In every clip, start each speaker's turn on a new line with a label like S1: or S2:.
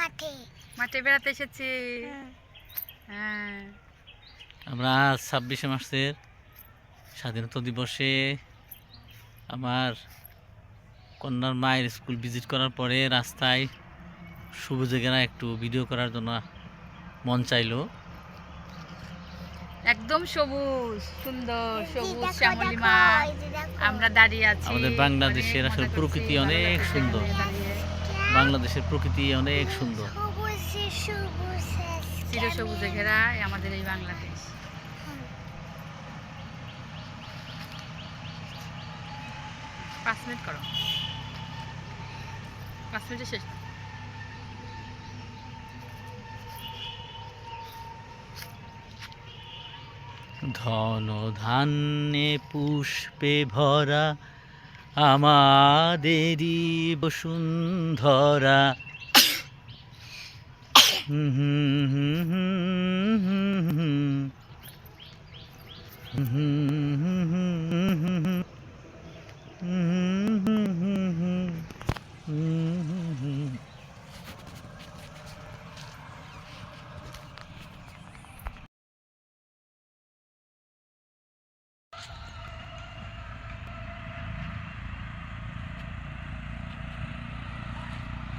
S1: মাঠে।
S2: মাঠে বেড়াতে এসেছি হ্যাঁ।
S3: আমরা ছাব্বিশে মার্চের স্বাধীনতা দিবসে আমার কন্যার মায়ের স্কুল ভিজিট করার পরে রাস্তায় সবুজে গেরা একটু ভিডিও করার জন্য মন চাইলো।
S2: একদম সবুজ সুন্দর সবুজ শ্যামলী
S1: দেখো।
S2: আমরা দাঁড়িয়ে আছি
S3: আমাদের বাংলাদেশের আসলে প্রকৃতি অনেক সুন্দর। বাংলাদেশের প্রকৃতি অনেক সুন্দর।
S1: সবুজে সবুজে
S2: চির সবুজে ঘেরা আমাদের এই বাংলাদেশ। পাঁচ মিনিট করো। পাঁচ মিনিটে শেষ।
S3: ধন ধান্যে পুষ্পে ভরা আমাদেরই বসুন্ধরা হুম হুম হুম হুম হুম। হুম হুম হুম হুম। হুম হুম হুম।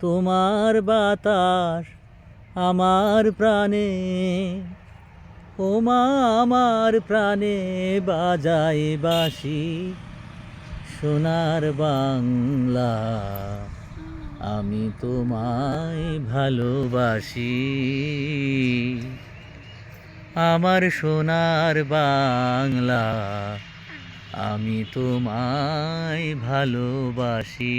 S3: তোমার বাতাস আমার প্রাণে ওমা আমার প্রাণে বাজায় বাসি সোনার বাংলা আমি তোমায় ভালোবাসি। আমার সোনার বাংলা আমি তোমায় ভালোবাসি।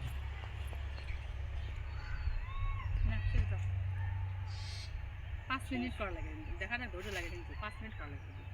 S2: পাঁচ মিনিট করা লাগে কিন্তু। দেখাটা ধৈর্য লাগে কিন্তু পাঁচ মিনিট করা লাগে কিন্তু।